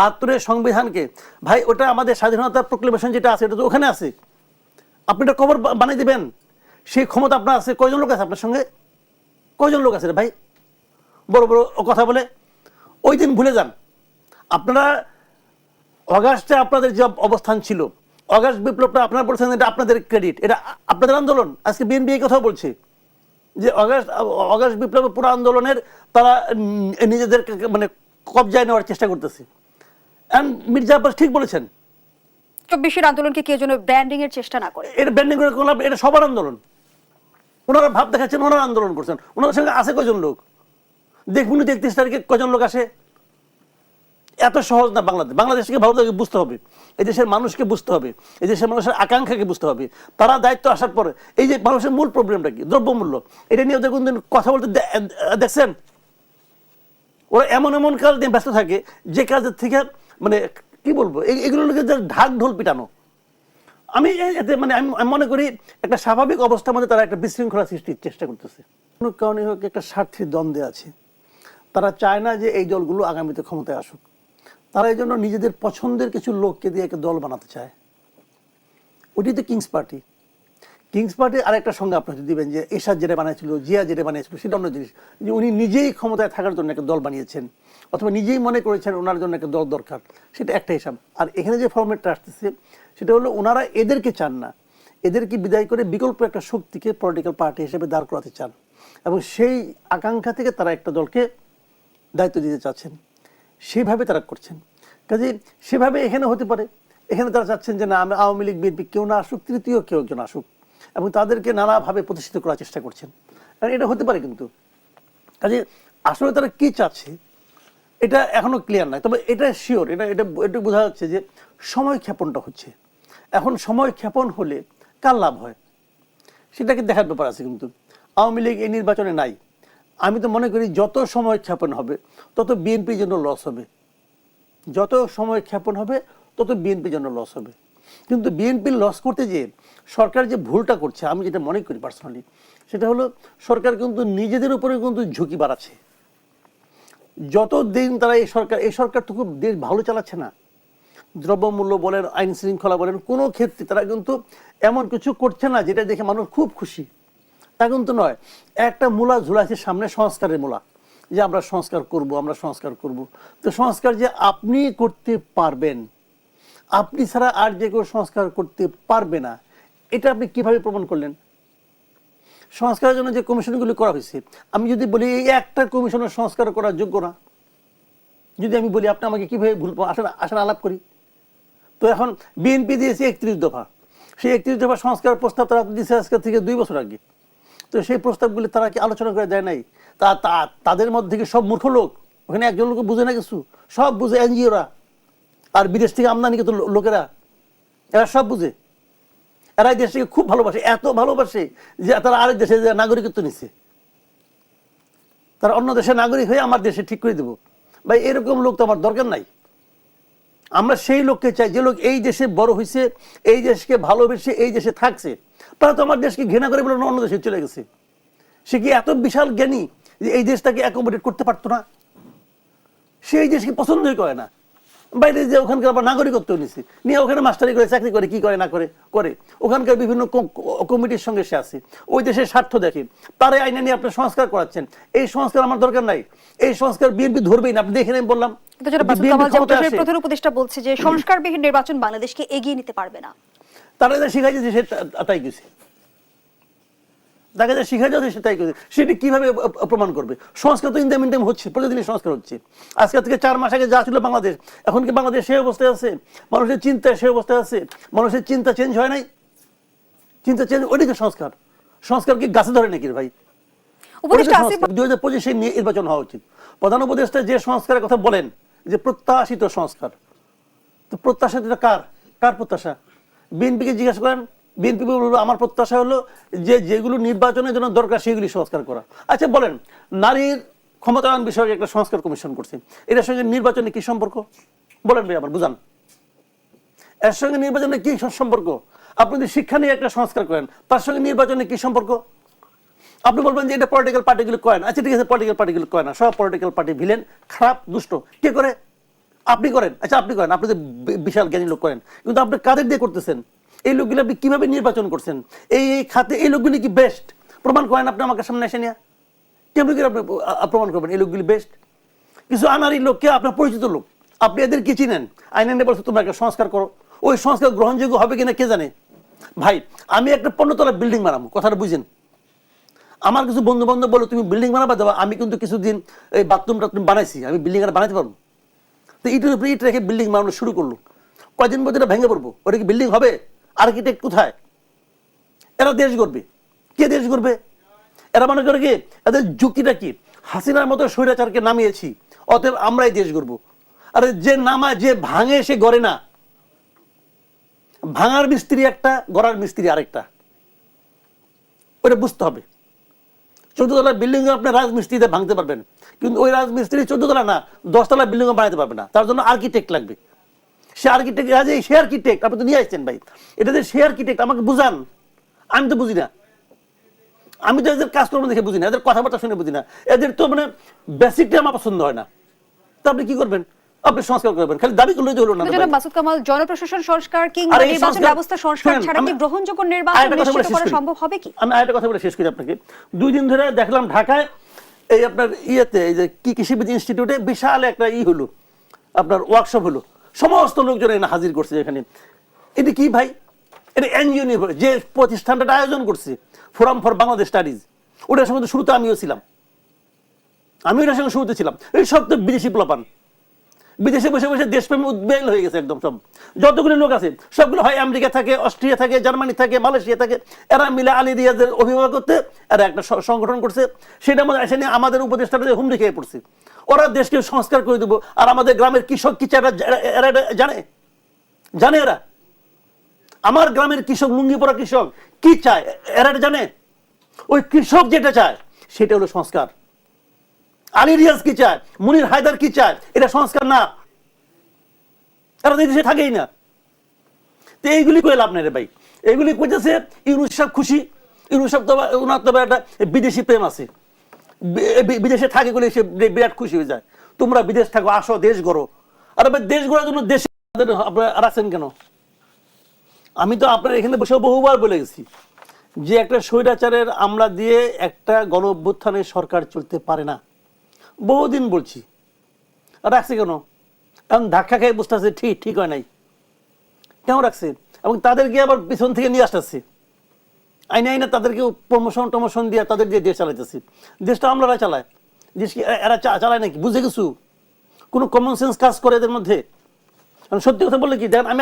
বাহাত্তরের সংবিধানকে। ভাই, ওটা আমাদের স্বাধীনতা প্রক্লেমেশন যেটা আছে, এটা তো ওখানে আছে। আপনি এটা কবর বানিয়ে দিবেন। সেই ক্ষমতা আপনার আছে। কয়জন লোক আছে আপনার সঙ্গে? কয়জন লোক আছে ভাই? বড় বড় কথা বলে। ওই দিন ভুলে যান। আপনারা, অগাস্টে আপনাদের যে অবস্থান ছিল, অগাস্ট বিপ্লবটা আপনারা বলছেন এটা আপনাদের ক্রেডিট এটা আপনাদের আন্দোলন। আজকে বিএনপি এই কথা বলছে। যে অগাস্ট অগাস্ট বিপ্লবের পুরো আন্দোলনের তারা নিজেদের মানে কবজায় নেওয়ার চেষ্টা করতেছে। অ্যান্ড মির্জা আব্বাস ঠিক বলেছেন। চব্বিশের আন্দোলনকে কেউ যেন ব্র্যান্ডিং এর চেষ্টা না করে। এটা ব্যান্ডিং করে কোনো এটা সবার আন্দোলন। ওনারা ভাব দেখাচ্ছেন ওনারা আন্দোলন করছেন। ওনাদের সঙ্গে আছে কজন লোক? দেখুন একত্রিশ তারিখে কজন লোক আসে? এত সহজ না বাংলাদেশ। বাংলাদেশকে ভারতকে বুঝতে হবে। এই দেশের মানুষকে বুঝতে হবে। এই দেশের মানুষের আকাঙ্ক্ষাকে বুঝতে হবে। তারা দায়িত্ব আসার পরে এই যে মানুষের মূল প্রবলেমটা কি? দ্রব্যমূল্য। এটা নিয়ে ওদের কোনদিন কথা বলতে দেখছেন? ওরা এমন এমন কাজ নিয়ে ব্যস্ত থাকে যে কাজের থেকে মানে কি বলব? এগুলো ঢাক ঢোল পিটানো। আমি এতে মানে আমি মনে করি একটা স্বাভাবিক অবস্থার মধ্যে তারা একটা বিশৃঙ্খলা সৃষ্টির চেষ্টা করতেছে। কোনো কারণে হোক একটা স্বার্থের দ্বন্দ্বে আছে। তারা চায় না যে এই দলগুলো আগামীতে ক্ষমতায় আসুক। তারা এই জন্য নিজেদের পছন্দের কিছু লোককে দিয়ে একটা দল বানাতে চায়। ওটি তো কিংস পার্টি কিংস পার্টির আরেকটা সঙ্গে আপনি হয়তো দিবেন, যে এরশাদ যেটা বানিয়েছিল জিয়া যেটা বানিয়েছিল, সেটা অন্য জিনিস। যে উনি নিজেই ক্ষমতায় থাকার জন্য একটা দল বানিয়েছেন, অথবা নিজেই মনে করেছেন ওনার জন্য একটা দল দরকার, সেটা একটা হিসাব। আর এখানে যে ফর্মেটটা আসতেছে, সেটা হলো ওনারা এদেরকে চান না। এদেরকে বিদায় করে বিকল্প একটা শক্তিকে পলিটিক্যাল পার্টি হিসেবে দাঁড় করাতে চান। এবং সেই আকাঙ্ক্ষা থেকে তারা একটা দলকে দায়িত্ব দিতে চাচ্ছেন। সেভাবে তারা করছেন। কাজে সেভাবে এখানে হতে পারে। এখানে তারা চাচ্ছেন যে না আমি আওয়ামী লীগ, বিএনপি কেউ না আসুক, তৃতীয় কেউ একজন আসুক। এবং তাদেরকে নানাভাবে প্রতিষ্ঠিত করার চেষ্টা করছেন। আর এটা হতে পারে কিন্তু। কাজে আসলে তারা কি চাচ্ছে, এটা এখনও ক্লিয়ার নয় তবে এটা শিওর এটা এটা এটা বোঝা যাচ্ছে যে সময় ক্ষেপণটা হচ্ছে। এখন সময় ক্ষেপণ হলে কার লাভ হয়? সেটাকে দেখার ব্যাপার আছে কিন্তু। আওয়ামী লীগ এই নির্বাচনে নাই। আমি তো মনে করি যত সময় ক্ষেপণ হবে, তত বিএনপির জন্য লস হবে। যত সময় ক্ষেপণ হবে, তত বিএনপির জন্য লস হবে। কিন্তু বিএনপির লস করতে যে সরকার যে ভুলটা করছে, আমি যেটা মনে করি পার্সোনালি সেটা হলো সরকার কিন্তু নিজেদের উপরে কিন্তু ঝুঁকি বাড়াচ্ছে। যত দিন তারা এই সরকার এই সরকার তো খুব দেশ ভালো চালাচ্ছে না। দ্রব্যমূল্য বলেন, আইন শৃঙ্খলা বলেন, কোনো ক্ষেত্রে তারা কিন্তু এমন কিছু করছে না যেটা দেখে মানুষ খুব খুশি। তা কিন্তু নয়, একটা মূলা ঝুলাইছে সামনে সংস্কারের মূলা। যে আমরা সংস্কার করব, আমরা সংস্কার করব। তো সংস্কার যে আপনি করতে পারবেন আপনি ছাড়া আর যে কেউ সংস্কার করতে পারবে না, এটা আপনি কীভাবে প্রমাণ করলেন? সংস্কারের জন্য যে কমিশনগুলি করা হয়েছে, আমি যদি বলি এই একটা কমিশনের সংস্কার করার যোগ্য না, যদি আমি বলি আপনি আমাকে কীভাবে ভুল আসেন আসেন আলাপ করি? তো এখন বিএনপি দিয়েছে একত্রিশ দফা। সেই একত্রিশ দফা সংস্কার প্রস্তাব তারা দিয়েছে আজকে থেকে দুই বছর আগে। তো সেই প্রস্তাবগুলি তারা কি আলোচনা করে দেয় নাই? তা তাদের মধ্যে থেকে সব মূর্খ লোক? ওখানে একজন লোক বুঝে না কিছু? সব বুঝে এনজিওরা। আর বিদেশ থেকে আমদানিকৃত লো- লোকেরা। এরা সব বুঝে। এরা এই দেশটাকে খুব ভালোবাসে, এত ভালোবাসে যে তারা আরেক দেশে নাগরিকত্ব নিচ্ছে তারা অন্য দেশের নাগরিক হয়ে আমার দেশে ঠিক করে দেবো। ভাই, এরকম লোক তো আমার দরকার নাই। আমরা সেই লোককে চাই, যে লোক এই দেশে বড় হয়েছে এই দেশকে ভালোবেসে এই দেশে থাকছে। তারা তো আমার দেশকে ঘৃণা করে বলে অন্য দেশে চলে গেছে। সে কি এত বিশাল জ্ঞানী যে এই দেশটাকে অ্যাকোমোডেট করতে পারতো না? সে এই দেশকে পছন্দই করে না। বাইরে যে ওখানকার আবার নাগরিকত্ব নিছে। নিয়ে ওখানে মাস্টারি করে চাকরি করে কি করে না করে করে। ওখানকার বিভিন্ন কমিটির সঙ্গে সে আছে। ওই দেশের স্বার্থ দেখে। তারে আইনে নিয়ে আপনি সংস্কার করাচ্ছেন। এই সংস্কার আমার দরকার নাই। এই সংস্কার বিএনপি ধরবেই না। আপনি দেখে নেন বললাম। প্রধান উপদেষ্টা বলছে যে সংস্কারবিহীন নির্বাচন বাংলাদেশকে এগিয়ে নিতে পারবে না। তারা যা শিখাইছে যে সে তাই গেছে তাকে যা শিখাই যাচ্ছে সে তাই গেছে সেটি কীভাবে প্রমাণ করবে? সংস্কার তো ইন্টাম ইন্টাম হচ্ছে প্রতিদিনই সংস্কার হচ্ছে। আজকে থেকে চার মাস আগে যা ছিল বাংলাদেশ এখন কি বাংলাদেশ সেই অবস্থায় আছে? মানুষের চিন্তা সেই অবস্থায় আছে? মানুষের চিন্তা চেঞ্জ হয় নাই? চিন্তা চেঞ্জ ওইদিকে সংস্কার। সংস্কার কি গাছে ধরে নাকি ভাই? দুই হাজার পঁচিশে নিয়ে নির্বাচন হওয়া উচিত। প্রধান উপদেষ্টা যে সংস্কারের কথা বলেন যে প্রত্যাশিত সংস্কার। তো প্রত্যাশা কার? কার প্রত্যাশা? বিএনপিকে জিজ্ঞাসা করেন বিএনপি বলব আমার প্রত্যাশা হলো যে যেগুলো নির্বাচনের জন্য দরকার সেগুলি সংস্কার করা। আচ্ছা বলেন, নারীর ক্ষমতায়ন বিষয়ক একটা সংস্কার কমিশন করছে। এটার সঙ্গে নির্বাচনে কি সম্পর্ক? বলেন ভাই আমার বুঝান। এর সঙ্গে নির্বাচনে কি সম্পর্ক? আপনি যদি শিক্ষা নিয়ে একটা সংস্কার করেন, তার সঙ্গে নির্বাচনে কি সম্পর্ক? আপনি বলবেন যে এটা পলিটিক্যাল পার্টিগুলো কয় না। আচ্ছা ঠিক আছে পলিটিক্যাল পার্টিগুলো কয় না। সব পলিটিক্যাল পার্টি ভিলেন খারাপ, দুষ্ট। কে করে? আপনি করেন। আচ্ছা আপনি করেন। আপনি তো বিশাল জ্ঞানী লোক করেন। কিন্তু আপনি কাদের দিয়ে করতেছেন? এই লোকগুলো আপনি কীভাবে নির্বাচন করছেন? এই এই খাতে, এই লোকগুলি কি বেস্ট প্রমাণ করেন আপনি আমাকে সামনে এসে নিয়ে। কেমনি করে আপনি প্রমাণ করবেন এই লোকগুলি বেস্ট কিছু আনারি লোককে আপনার পরিচিত লোক। আপনি এদের কি চিনেন? আইনে বলছে, তোমরা একটা সংস্কার করো। ওই সংস্কার গ্রহণযোগ্য হবে কিনা কে জানে? ভাই, আমি একটা পণ্যতলা বিল্ডিং বানাবো, কথাটা বুঝেন। আমার কিছু বন্ধু বান্ধব বলো, তুমি বিল্ডিং বানাবা? দেবা আমি কিন্তু কিছুদিন এই বাথরুম টাথরুম বানাইছি, আমি বিল্ডিং আর বানাতে পারব তো ইটের উপরে ইট রেখে বিল্ডিং বানানো শুরু করল। কয়দিন পর এটা ভেঙে পড়ব? ওটা কি বিল্ডিং হবে? আর্কিটেক্ট কোথায়? এরা দেশ গড়বে। কে দেশ গড়বে? এরা মনে করে কি, এদের যুক্তিটা কি? হাসিনার মতো স্বৈরাচারকে নামিয়েছি, অতএব আমরাই দেশ গড়বো। আরে যে নামায়, যে ভাঙে, সে গড়ে না। ভাঙার মিস্ত্রি একটা, গড়ার মিস্ত্রি আরেকটা। ওটা বুঝতে হবে। চোদ্দ তলা বিল্ডিং আপনি রাজমিস্ত্রিতে ভাঙতে পারবেন। কিন্তু ওই রাজমিস্ত্রি চোদ্দ তলা না, দশতলা বিল্ডিং বানাতে পারবে না। তার জন্য আর্কিটেক্ট লাগবে। সে আর্কিটেক্ট আজ সে আর্কিটেক্ট আপনি তো নিয়ে আসছেন ভাই। এটা যে সে আর্কিটেক্ট আমাকে বুঝান। আমি তো বুঝি না। আমি তো এদের কাজকর্ম দেখে বুঝি না এদের কথাবার্তা শুনে বুঝি না। এদের তো মানে বেসিকটা আমার পছন্দ হয় না। তা আপনি কি করবেন? আপনি সংস্কার করবেন। খালি দাবি করলে হলো না জনাব মাসুদ কামাল জনপ্রশাসন সংস্কার কিংবা নির্বাচন ব্যবস্থা সংস্কার ছাড়া কি গ্রহণযোগ্য নির্বাচন নিশ্চিত করা সম্ভব হবে কি? আমি আরেকটা কথা বলে শেষ করি আপনাকে। দুই দিন ধরে দেখলাম ঢাকায় এই আপনার ইয়েতে এই যে কি কৃষিবিদ ইনস্টিটিউটে বিশাল একটা ই হলো। আপনার ওয়ার্কশপ হলো। সমস্ত লোকজন এখানে হাজির করছে এখানে। এটা কি ভাই? এটা এনজিও নির্ভর যে প্রতিষ্ঠানটা আয়োজন করছে ফোরাম ফর বাংলাদেশ স্টাডিজ ওটার সঙ্গে শুরুতে আমিও ছিলাম। আমি ওটার সঙ্গে শুরুতে ছিলাম। এই সব তো বিদেশি প্লাপান। বিদেশে বসে বসে দেশপ্রেম উদ্বেল হয়ে গেছে একদম সব। যতগুলো লোক আছে, সবগুলো হয় আমেরিকা থাকে, অস্ট্রিয়া থাকে, জার্মানি থাকে, মালয়েশিয়া থাকে। এরা মিলে আলী রিয়াজের অভিভাবক করতে, এরা একটা সংগঠন করছে। সেটা মধ্যে এসে নিয়ে আমাদের উপদেষ্টাটা হুমড়ি খেয়ে পড়ছে। ওরা দেশকে সংস্কার করে দেবো, আর আমাদের গ্রামের কৃষক কি চায় এরা- জানে? জানে এরা? আমার গ্রামের কৃষক, লুঙ্গি পরা কৃষক কি চায়? এরা জানে? ওই কৃষক যেটা চায়, সেটা হলো সংস্কার। আলী রিয়াজ কি চায়? মুনির হায়দার কি চায়? এটা সংস্কার না। এরা দেশে থাকেই না। তো এইগুলি কয়ে লাভ নাই রে ভাই। এইগুলি কইতেছে ইউনুস সাহেব খুশি। ইউনুস সাহেব তো ওনার তো একটা বিদেশি প্রেম আছে। বিদেশে থাকে বলে সে বিরাট খুশি হয়ে যায়। তোমরা বিদেশ থাকো, আসো, দেশ গড়ো। আর ভাই, দেশ গড়ার জন্য দেশে আপনারা রাখছেন কেন? আমি তো আপনার এখানে বসে বহুবার বলে গেছি যে একটা স্বৈরাচারের আমলা দিয়ে একটা গণ অভ্যুত্থানের সরকার চলতে পারে না। বহুদিন বলছি। রাখছে কেন? এখন ধাক্কা খেয়ে বুঝতে আছে, ঠিক ঠিক হয় নাই। কেন রাখছে? এবং তাদেরকে আবার পিছন থেকে নিয়ে আসতেছে। আইনে আইনে তাদেরকে প্রমোশন টমোশন দিয়ে তাদের দিয়ে দেশ চালাইতেছে। দেশটা আমলারা চালায়। দেশ কি এরা- চালায় নাকি? বুঝে কিছু কোনো কমন সেন্স কাজ করে এদের মধ্যে? সত্যি কথা বললে কি, দেখেন আমি